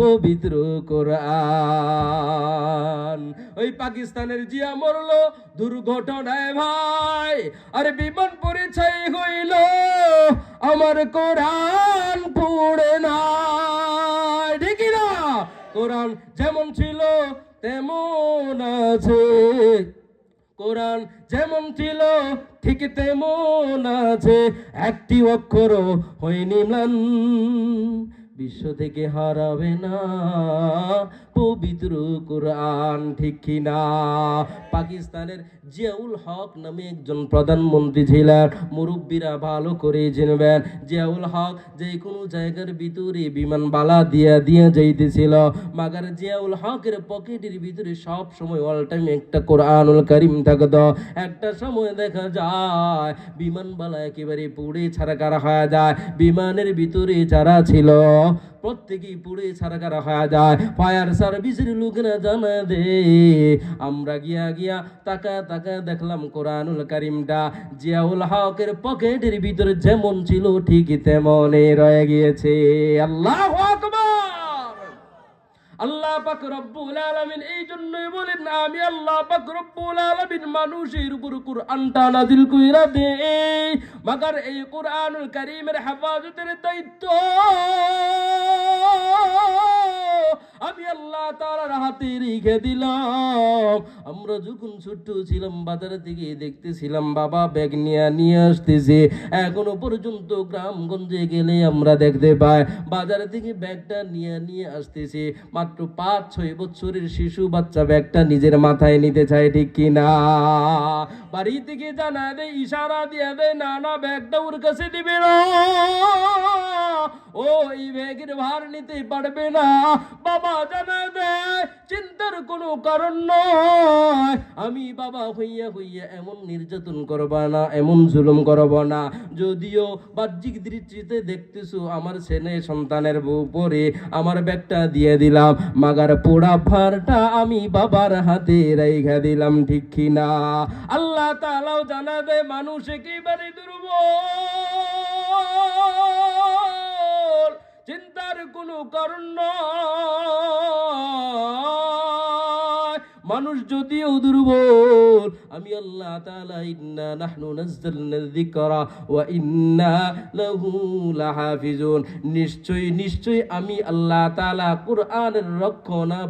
পবিত্র কোরআন। ওই পাকিস্তানের জিয়া মরল, দুর্ঘটনায় ভাই। আরে বিমান পরিচয় হইল, আমার কোরআন পড়ে না ঠিকই না? কোরআন যেমন ছিল, তেমন আছে। কোরআন যেমন ছিল, ঠিক তেমন আছে। একটি অক্ষরও হয়নি বিশ্ব থেকে হারাবে না। পবিত্র কোরআন ঠিক কিনা? পাকিস্তানের জিয়াউল হক নামে একজন প্রধানমন্ত্রী ছিলেন। মুরব্বীরা ভালো করে জেনবেন। জিয়াউল হক যে কোনো জায়গার ভিতরে বিমান বালা দিয়া দিয়ে যাইতেছিল, মাগার জিয়াউল হকের পকেটের ভিতরে সব সময় অল টাইম একটা কোরআনুল করিম থাকতো। একটা সময় দেখা যায়, বিমান বালা একেবারে পুড়ে ছাড়া হয়ে যায়। বিমানের ভিতরে যারা ছিল প্রত্যেকেই পুড়ে ছাড়া হয়ে যায়। ফায়ার সার্ভিসের লোকেরা জানা দে। আমরা গিয়া গিয়া তাকা তাকা দেখলাম কোরআনুল করিমটা। জিয়াউল হকের পকেটের ভিতরে যেমন ছিল ঠিক তেমনই রয়ে গিয়েছে। আল্লাহ আল্লাহ পাক রব্বুল আলামিন এই জন্যই বলেন, আমি আল্লাহ পাক রব্বুল আলামিন মানুষের উপর কুরআনটা নাজিল কইরা দে মাগার এই কুরআনুল কারীমের হেফাজতের দায়িত্ব হাতে রেখে দিলাম। আমরা যখন ছোট্ট ছিলাম, বাজার থেকে দেখতেছিলাম, বাবা ব্যাগ নিয়ে নিয়ে আসতেছে। এখনও পর্যন্ত গ্রামগঞ্জে গেলে আমরা দেখতে পাই, বাজার থেকে ব্যাগটা নিয়ে নিয়ে আসতেছে। মাত্র পাঁচ ছয় বছরের শিশু বাচ্চা ব্যাগটা নিজের মাথায় নিতে চায়, ঠিক কিনা? বাড়ি থেকে জানা দেয় ইশারা দিয়ে দেয় না না, ব্যাগটা ওর কাছে দিবে না। ও এই ব্যাগের ভার নিতে পারবে না। বাবা জানা দেয় চিন্তার কোনো কারণ নয়। আমি বাবা হইয়া হইয়া এমন নির্যাতন করবা না, এমন জুলুম করব না। যদিও বাহ্যিক দৃষ্টিতে দেখতেছো, আমার ছেলে সন্তানের উপরে আমার ব্যাগটা দিয়ে দিলাম, মাগার পোড়া ভারটা আমি বাবার হাতে রেখে দিলাম, ঠিক কিনা? আল্লাহ তালাও জানা দেয় মানুষ একেবারে দুর্বল। কারণ মানুষ যদিও দুর্বল, আমি আল্লাহ তাআলা ইন্না নাহনু নাযযালনা যিকরা ওয়া ইন্না লাহু লাহাফিজুন। নিশ্চয় নিশ্চয় আমি আল্লাহ তাআলা কুরআনের রক্ষণা